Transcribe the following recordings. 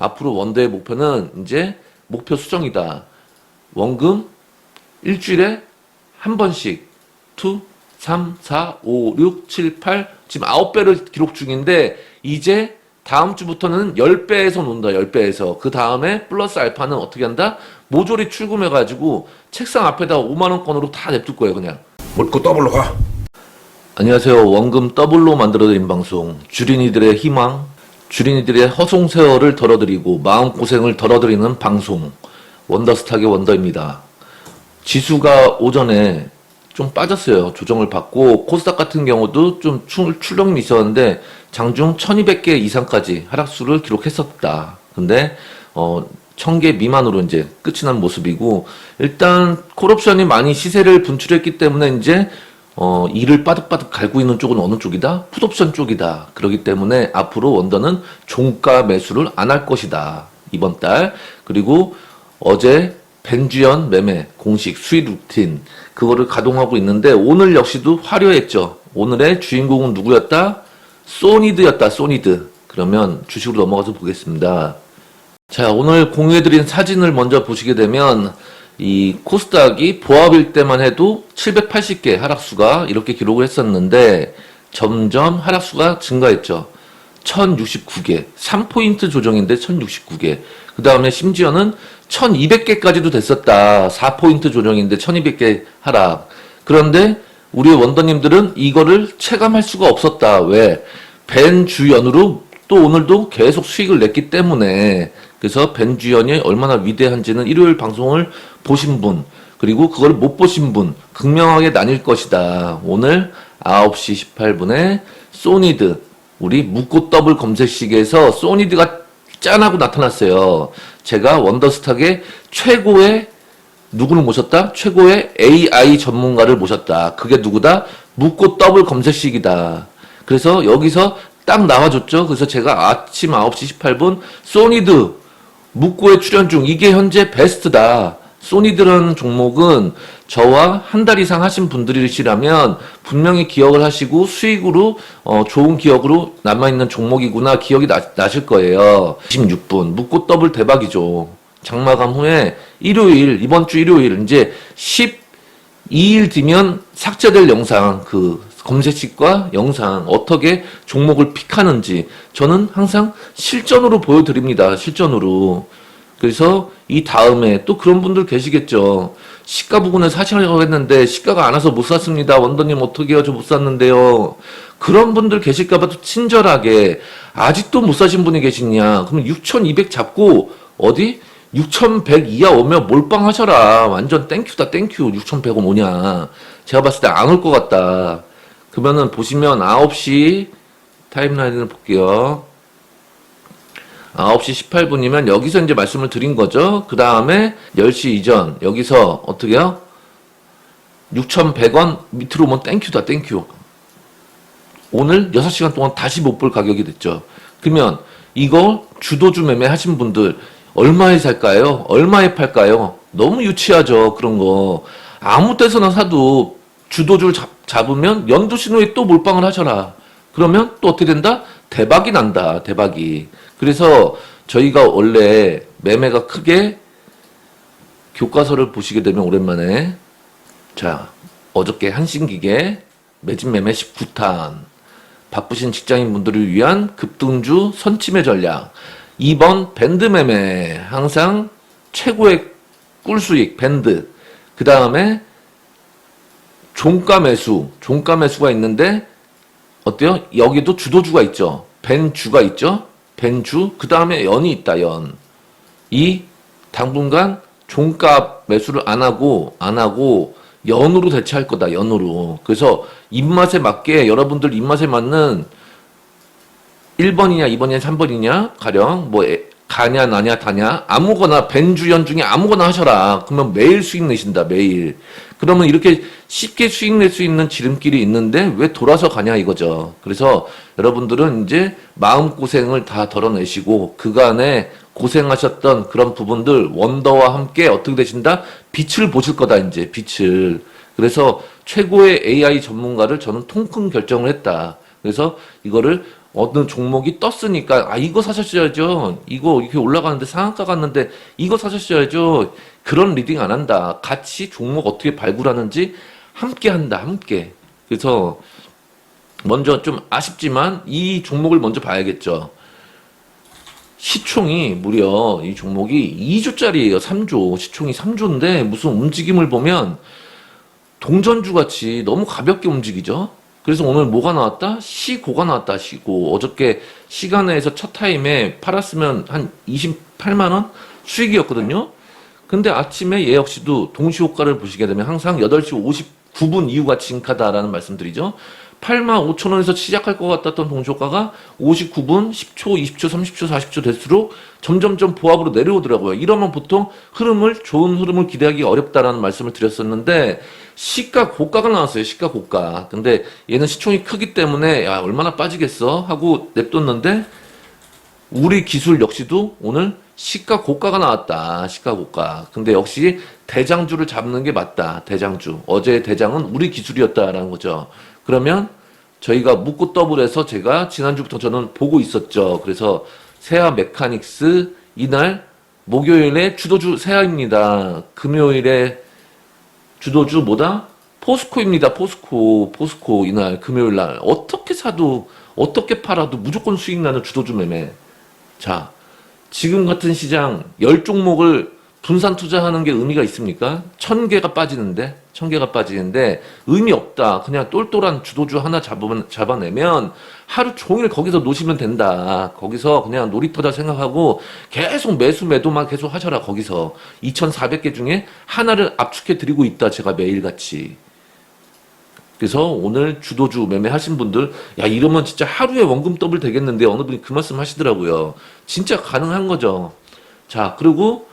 앞으로 원더의 목표는 이제 목표 수정이다. 원금 일주일에 한 번씩 2, 3, 4, 5, 6, 7, 8 지금 9배를 기록 중인데 이제 다음 주부터는 10배에서 논다. 10배에서. 그 다음에 플러스 알파는 어떻게 한다? 모조리 출금해 가지고 책상 앞에다 5만 원권으로 다 냅둘 거예요, 그냥. 묻고 더블로 가. 안녕하세요. 원금 더블로 만들어드린 방송 주린이들의 희망, 주린이들의 허송세월을 덜어드리고 마음고생을 덜어드리는 방송 원더스탁의 원더입니다. 지수가 오전에 좀 빠졌어요. 조정을 받고 코스닥 같은 경우도 좀 출, 출렁임이 있었는데 장중 1200개 이상까지 하락수를 기록했었다. 근데 어 1000개 미만으로 이제 끝이 난 모습이고 일단 콜옵션이 많이 시세를 분출했기 때문에 이제 어, 이를 빠득빠득 갈고 있는 쪽은 어느 쪽이다? 풋옵션 쪽이다. 그렇기 때문에 앞으로 원더는 종가 매수를 안 할 것이다. 이번 달. 그리고 어제 벤주연 매매 공식 수익 루틴 그거를 가동하고 있는데 오늘 역시도 화려했죠. 오늘의 주인공은 누구였다? 소니드였다. 소니드. 그러면 주식으로 넘어가서 보겠습니다. 자, 오늘 공유해드린 사진을 먼저 보시게 되면 이 코스닥이 보합일 때만 해도 780개 하락수가 이렇게 기록을 했었는데 점점 하락수가 증가했죠. 1069개, 3포인트 조정인데 1069개. 그 다음에 심지어는 1200개까지도 됐었다. 4포인트 조정인데 1200개 하락. 그런데 우리 원더님들은 이거를 체감할 수가 없었다. 왜? 벤 주연으로 또 오늘도 계속 수익을 냈기 때문에 그래서 벤 주연이 얼마나 위대한지는 일요일 방송을 보신 분 그리고 그걸 못 보신 분 극명하게 나뉠 것이다. 오늘 9시 18분에 소니드 우리 묻고 더블 검색식에서 소니드가 짠하고 나타났어요. 제가 원더스탁의 최고의 누구를 모셨다? 최고의 AI 전문가를 모셨다. 그게 누구다? 묻고 더블 검색식이다. 그래서 여기서 딱 나와줬죠. 그래서 제가 아침 9시 18분 소니드 묻고에 출연 중 이게 현재 베스트다. 소니드라는 종목은 저와 한 달 이상 하신 분들이시라면 분명히 기억을 하시고 수익으로 어, 좋은 기억으로 남아있는 종목이구나 기억이 나, 나실 거예요. 26분 묻고 더블 대박이죠. 장마감 후에 일요일 이번 주 일요일 이제 12일 뒤면 삭제될 영상 그 검색식과 영상 어떻게 종목을 픽하는지 저는 항상 실전으로 보여드립니다. 실전으로. 그래서 이 다음에 또 그런 분들 계시겠죠. 시가 부근에 사시려고 했는데 시가가 안 와서 못 샀습니다. 원더님 어떻게 해요? 저 못 샀는데요. 그런 분들 계실까봐 또 친절하게 아직도 못 사신 분이 계시냐? 그러면 6,200 잡고 어디 6,100 이하 오면 몰빵 하셔라. 완전 땡큐다 땡큐. 6,100원 오냐? 제가 봤을 때 안 올 것 같다. 그러면은 보시면 9시 타임라인을 볼게요. 9시 18분이면 여기서 이제 말씀을 드린 거죠. 그 다음에 10시 이전, 여기서 어떻게요? 6,100원 밑으로 오면 땡큐다, 땡큐. 오늘 6시간 동안 다시 못 볼 가격이 됐죠. 그러면 이거 주도주 매매 하신 분들 얼마에 살까요? 얼마에 팔까요? 너무 유치하죠, 그런 거. 아무 때서나 사도 주도주를 잡, 잡으면 연두 신호에 또 몰빵을 하셔라. 그러면 또 어떻게 된다? 대박이 난다, 대박이. 그래서 저희가 원래 매매가 크게 교과서를 보시게 되면 오랜만에 자 어저께 한신기계 매진 매매 19탄 바쁘신 직장인 분들을 위한 급등주 선침의 전략 2번 밴드 매매 항상 최고의 꿀수익 밴드 그 다음에 종가 매수 종가 매수가 있는데 어때요? 여기도 주도주가 있죠 벤주가 있죠 벤주, 그 다음에 연이 있다, 연. 이 당분간 종가 매수를 안 하고, 안 하고, 연으로 대체할 거다, 연으로. 그래서 입맛에 맞게, 여러분들 입맛에 맞는 1번이냐, 2번이냐, 3번이냐, 가령, 뭐, 에- 가냐, 나냐, 다냐, 아무거나, 벤주연 중에 아무거나 하셔라. 그러면 매일 수익 내신다, 매일. 그러면 이렇게 쉽게 수익 낼 수 있는 지름길이 있는데 왜 돌아서 가냐 이거죠. 그래서 여러분들은 이제 마음고생을 다 덜어내시고 그간에 고생하셨던 그런 부분들 원더와 함께 어떻게 되신다? 빛을 보실 거다, 이제, 빛을. 그래서 최고의 AI 전문가를 저는 통큰 결정을 했다. 그래서 이거를 어느 종목이 떴으니까 아 이거 사셨어야죠. 이거 이렇게 올라가는데 상한가 갔는데 이거 사셨어야죠. 그런 리딩 안 한다. 같이 종목 어떻게 발굴하는지 함께 한다. 함께. 그래서 먼저 좀 아쉽지만 이 종목을 먼저 봐야겠죠. 시총이 무려 이 종목이 2조짜리예요. 3조. 시총이 3조인데 무슨 움직임을 보면 동전주 같이 너무 가볍게 움직이죠. 그래서 오늘 뭐가 나왔다? 시고가 나왔다. 시고. 어저께 시간에서 첫 타임에 팔았으면 한 28만 원 수익이었거든요. 근데 아침에 얘 역시도 동시 효과를 보시게 되면 항상 8시 59분 이후가 진카다라는 말씀드리죠. 8만 5천 원에서 시작할 것 같았던 동시효과가 59분, 10초, 20초, 30초, 40초 될수록 점점점 보합으로 내려오더라고요. 이러면 보통 흐름을, 좋은 흐름을 기대하기 어렵다라는 말씀을 드렸었는데, 시가 고가가 나왔어요. 시가 고가. 근데 얘는 시총이 크기 때문에, 야, 얼마나 빠지겠어? 하고 냅뒀는데, 우리 기술 역시도 오늘 시가 고가가 나왔다. 시가 고가. 근데 역시 대장주를 잡는 게 맞다. 대장주. 어제의 대장은 우리 기술이었다라는 거죠. 그러면 저희가 묻고 더블해서 제가 지난주부터 저는 보고 있었죠. 그래서 세아 메카닉스 이날 목요일에 주도주 세아입니다. 금요일에 주도주 뭐다? 포스코입니다. 포스코, 포스코 이날 금요일 날 어떻게 사도 어떻게 팔아도 무조건 수익 나는 주도주 매매. 자, 지금 같은 시장 열 종목을 분산 투자하는 게 의미가 있습니까? 천 개가 빠지는데, 천 개가 빠지는데 의미 없다. 그냥 똘똘한 주도주 하나 잡으면, 잡아내면 하루 종일 거기서 노시면 된다. 거기서 그냥 놀이터다 생각하고 계속 매수 매도만 계속 하셔라. 거기서 2,400개 중에 하나를 압축해 드리고 있다. 제가 매일 같이. 그래서 오늘 주도주 매매하신 분들, 야, 이러면 진짜 하루에 원금 더블 되겠는데 어느 분이 그 말씀 하시더라고요. 진짜 가능한 거죠. 자, 그리고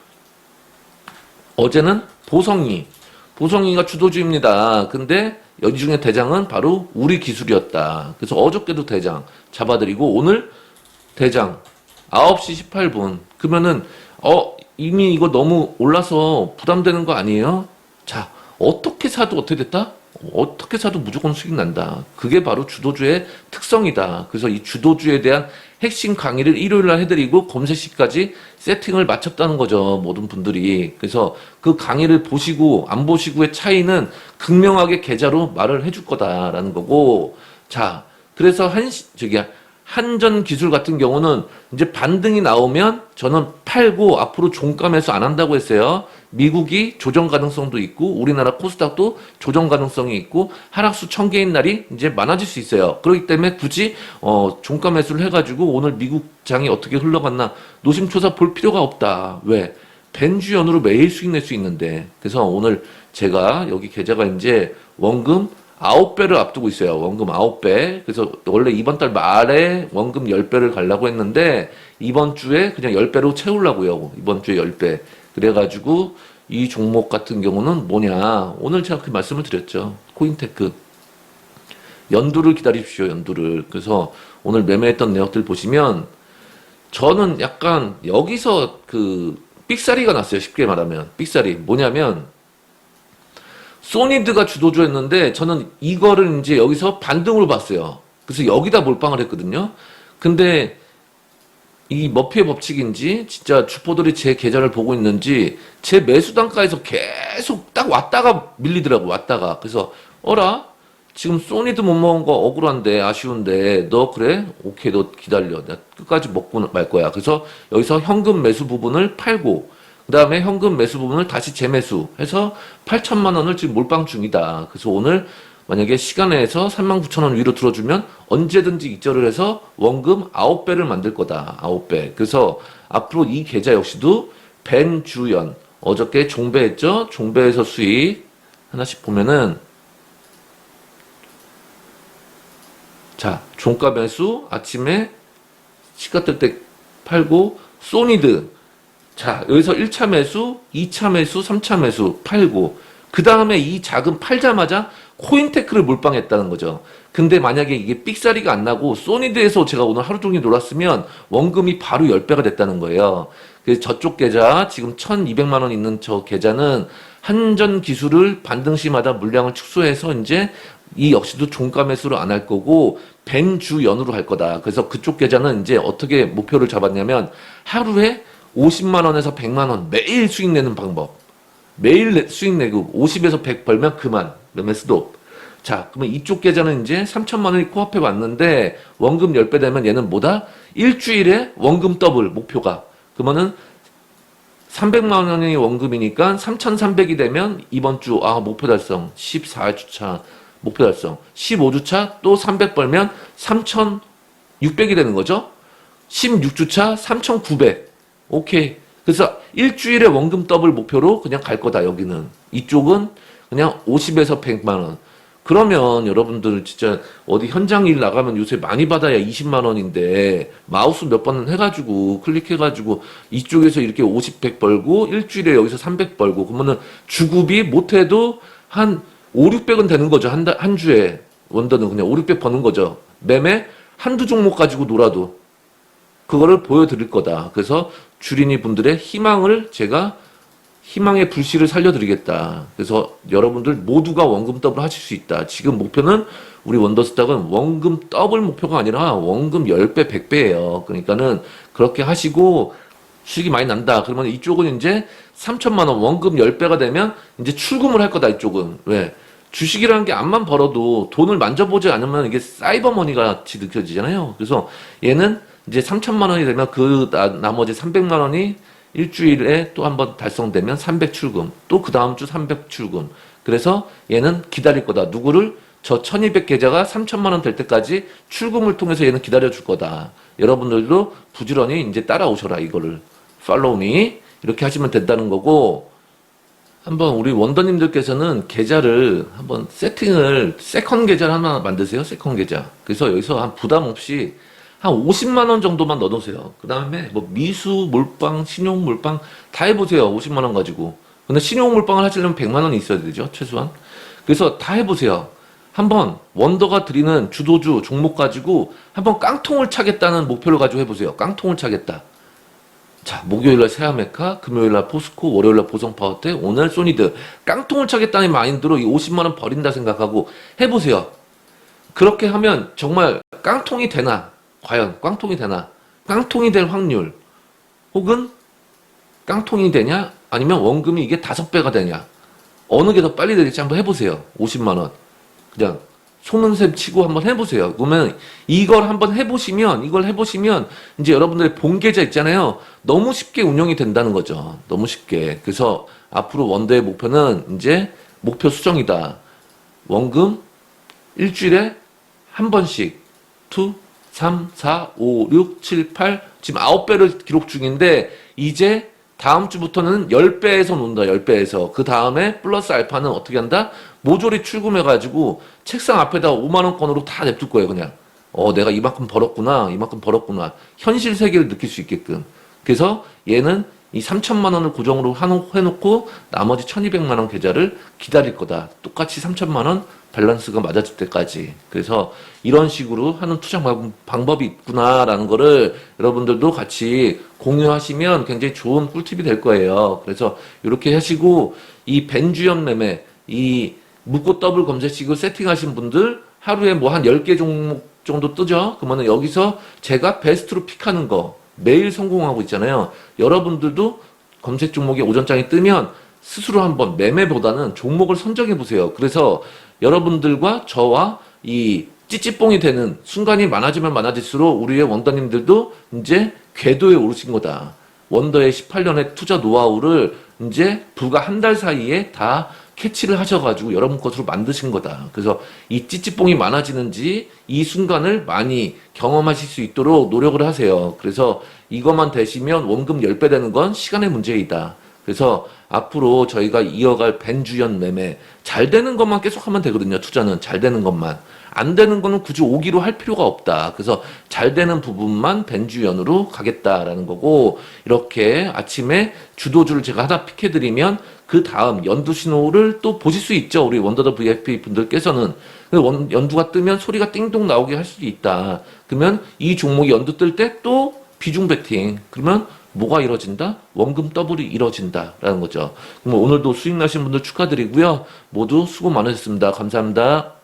어제는 보성이. 보성이가 주도주입니다. 근데 여기 중에 대장은 바로 우리 기술이었다. 그래서 어저께도 대장 잡아드리고 오늘 대장 9시 18분. 그러면은 어 이미 이거 너무 올라서 부담되는 거 아니에요? 자, 어떻게 사도 어떻게 됐다? 어떻게 사도 무조건 수익 난다. 그게 바로 주도주의 특성이다. 그래서 이 주도주에 대한 핵심 강의를 일요일 날 해드리고 검색 시까지 세팅을 마쳤다는 거죠. 모든 분들이. 그래서 그 강의를 보시고 안 보시고의 차이는 극명하게 계좌로 말을 해줄 거다라는 거고. 자, 그래서 한, 시- 저기, 한전 기술 같은 경우는 이제 반등이 나오면 저는 팔고 앞으로 매수 안 한다고 했어요. 미국이 조정 가능성도 있고 우리나라 코스닥도 조정 가능성이 있고 하락수 천 개인 날이 이제 많아질 수 있어요. 그렇기 때문에 굳이 어 종가 매수를 해가지고 오늘 미국 장이 어떻게 흘러갔나 노심초사 볼 필요가 없다. 왜? 벤주연으로 매일 수익 낼 수 있는데 그래서 오늘 제가 여기 계좌가 이제 원금 아홉 배를 앞두고 있어요. 원금 아홉 배. 그래서 원래 이번 달 말에 원금 열 배를 가려고 했는데 이번 주에 그냥 열 배로 채우려고요. 이번 주에 열 배. 그래가지고 이 종목 같은 경우는 뭐냐? 오늘 제가 그 말씀을 드렸죠. 코인테크. 연두를 기다리십시오. 연두를. 그래서 오늘 매매했던 내역들 보시면 저는 약간 여기서 그 삑사리가 났어요. 쉽게 말하면 삑사리. 뭐냐면 소니드가 주도주였는데 저는 이거를 이제 여기서 반등으로 봤어요. 그래서 여기다 몰빵을 했거든요. 근데 이 머피의 법칙인지 진짜 주포들이 제 계좌를 보고 있는지 제 매수 단가에서 계속 딱 왔다가 밀리더라고 왔다가. 그래서 어라? 지금 소니드 못 먹은 거 억울한데 아쉬운데 너 그래? 오케이 너 기다려. 내가 끝까지 먹고 말 거야. 그래서 여기서 현금 매수 부분을 팔고 그 다음에 현금 매수 부분을 다시 재매수 해서 8천만 원을 지금 몰빵 중이다. 그래서 오늘 만약에 시간에서 39,000원 위로 들어주면 언제든지 입절을 해서 원금 9배를 만들 거다. 9배. 그래서 앞으로 이 계좌 역시도 벤주연. 어저께 종배했죠? 종배에서 수익. 하나씩 보면은 자, 종가 매수 아침에 시가 뜰 때 팔고 소니드. 자, 여기서 1차 매수, 2차 매수, 3차 매수 팔고 그 다음에 이 자금 팔자마자 코인테크를 몰빵했다는 거죠. 근데 만약에 이게 삑사리가 안 나고 소니드에서 제가 오늘 하루 종일 놀았으면 원금이 바로 10배가 됐다는 거예요. 그래서 저쪽 계좌 지금 1200만 원 있는 저 계좌는 한전 기술을 반등 시마다 물량을 축소해서 이제 이 역시도 종가 매수를 안할 거고 벤주 연으로 할 거다. 그래서 그쪽 계좌는 이제 어떻게 목표를 잡았냐면 하루에 50만 원에서 100만 원 매일 수익 내는 방법. 매일 내- 수익 내고 50에서 100 벌면 그만. 스톱. 자, 그러면 이쪽 계좌는 이제 3천만 원이 코앞에 왔는데 원금 10배 되면 얘는 뭐다? 일주일에 원금 더블 목표가. 그러면은 300만 원이 원금이니까 3,300이 되면 이번 주, 아, 목표 달성. 14주차 목표 달성. 15주차 또 300 벌면 3,600이 되는 거죠? 16주차 3,900. 오케이. 그래서 일주일에 원금 더블 목표로 그냥 갈 거다, 여기는. 이쪽은 그냥 50에서 100만 원. 그러면 여러분들 진짜 어디 현장 일 나가면 요새 많이 받아야 20만 원인데 마우스 몇 번 해가지고 클릭해가지고 이쪽에서 이렇게 50, 100 벌고 일주일에 여기서 300 벌고 그러면은 주급이 못해도 한 5, 600은 되는 거죠. 한, 달, 한 주에 원더는 그냥 5, 600 버는 거죠. 매매 한두 종목 가지고 놀아도 그거를 보여드릴 거다. 그래서 주린이 분들의 희망을 제가 희망의 불씨를 살려드리겠다. 그래서 여러분들 모두가 원금 더블 하실 수 있다. 지금 목표는 우리 원더스탁은 원금 더블 목표가 아니라 원금 10배, 100배예요. 그러니까는 그렇게 하시고 수익이 많이 난다. 그러면 이쪽은 이제 3천만 원 원금 10배가 되면 이제 출금을 할 거다. 이쪽은. 왜? 주식이라는 게 암만 벌어도 돈을 만져보지 않으면 이게 사이버머니 같이 느껴지잖아요. 그래서 얘는 이제 3천만 원이 되면 그 나, 나머지 300만 원이 일주일에 또 한 번 달성되면 300 출금, 또 그 다음 주 300 출금. 그래서 얘는 기다릴 거다. 누구를? 저 1200 계좌가 3천만 원 될 때까지 출금을 통해서 얘는 기다려 줄 거다. 여러분들도 부지런히 이제 따라오셔라, 이거를. 팔로우 미. 이렇게 하시면 된다는 거고, 한번 우리 원더님들께서는 계좌를 한번 세팅을, 세컨 계좌를 하나 만드세요, 세컨 계좌. 그래서 여기서 한 부담 없이 한 50만 원 정도만 넣어놓으세요. 그 다음에 뭐 미수, 몰빵, 신용 몰빵 다 해보세요. 50만 원 가지고. 근데 신용 몰빵을 하시려면 100만 원이 있어야 되죠. 최소한. 그래서 다 해보세요. 한번 원더가 드리는 주도주 종목 가지고 한번 깡통을 차겠다는 목표를 가지고 해보세요. 깡통을 차겠다. 자, 목요일날 세아메카, 금요일날 포스코, 월요일날 보성파워테, 오늘 소니드. 깡통을 차겠다는 마인드로 이 50만원 버린다 생각하고 해보세요. 그렇게 하면 정말 깡통이 되나? 과연 깡통이 되나? 깡통이 될 확률. 혹은 깡통이 되냐? 아니면 원금이 이게 다섯 배가 되냐? 어느 게 더 빨리 되겠지 한번 해보세요. 50만 원. 그냥 속는 셈 치고 한번 해보세요. 그러면 이걸 한번 해보시면 이걸 해보시면 이제 여러분들의 본 계좌 있잖아요. 너무 쉽게 운영이 된다는 거죠. 너무 쉽게. 그래서 앞으로 원더의 목표는 이제 목표 수정이다. 원금 일주일에 한 번씩 2, 3, 4, 5, 6, 7, 8 지금 9배를 기록 중인데 이제 다음 주부터는 10배에서 논다. 10배에서. 그 다음에 플러스 알파는 어떻게 한다? 모조리 출금해가지고 책상 앞에다 5만원권으로 다 냅둘 거예요, 그냥. 어, 내가 이만큼 벌었구나. 이만큼 벌었구나. 현실 세계를 느낄 수 있게끔. 그래서 얘는 이 3천만 원을 고정으로 해놓고 나머지 1200만 원 계좌를 기다릴 거다. 똑같이 3천만 원 밸런스가 맞아질 때까지. 그래서 이런 식으로 하는 투자 방- 방법이 있구나라는 거를 여러분들도 같이 공유하시면 굉장히 좋은 꿀팁이 될 거예요. 그래서 이렇게 하시고 이 벤주연 매매, 이 묶고 더블 검색식을 세팅하신 분들 하루에 뭐 한 10개 종목 정도 뜨죠? 그러면 여기서 제가 베스트로 픽하는 거 매일 성공하고 있잖아요. 여러분들도 검색 종목에 오전장이 뜨면 스스로 한번 매매보다는 종목을 선정해 보세요. 그래서 여러분들과 저와 이 찌찌뽕이 되는 순간이 많아지면 많아질수록 우리의 원더님들도 이제 궤도에 오르신 거다. 원더의 18년의 투자 노하우를 이제 불과 한 달 사이에 다 캐치를 하셔가지고 여러분 것으로 만드신 거다. 그래서 이 찌찌뽕이 많아지는지 이 순간을 많이 경험하실 수 있도록 노력을 하세요. 그래서 이것만 되시면 원금 10배 되는 건 시간의 문제이다. 그래서 앞으로 저희가 이어갈 벤주연 매매 잘 되는 것만 계속 하면 되거든요. 투자는 잘 되는 것만. 안 되는 거는 굳이 오기로 할 필요가 없다. 그래서 잘 되는 부분만 벤주연으로 가겠다라는 거고 이렇게 아침에 주도주를 제가 하나 픽해드리면 그 다음 연두 신호를 또 보실 수 있죠. 우리 원더더 VIP 분들께서는 연두가 뜨면 소리가 띵동 나오게 할 수도 있다. 그러면 이 종목이 연두 뜰 때 또 비중 베팅. 그러면 뭐가 이뤄진다? 원금 더블이 이뤄진다라는 거죠. 그럼 오늘도 수익 나신 분들 축하드리고요. 모두 수고 많으셨습니다. 감사합니다.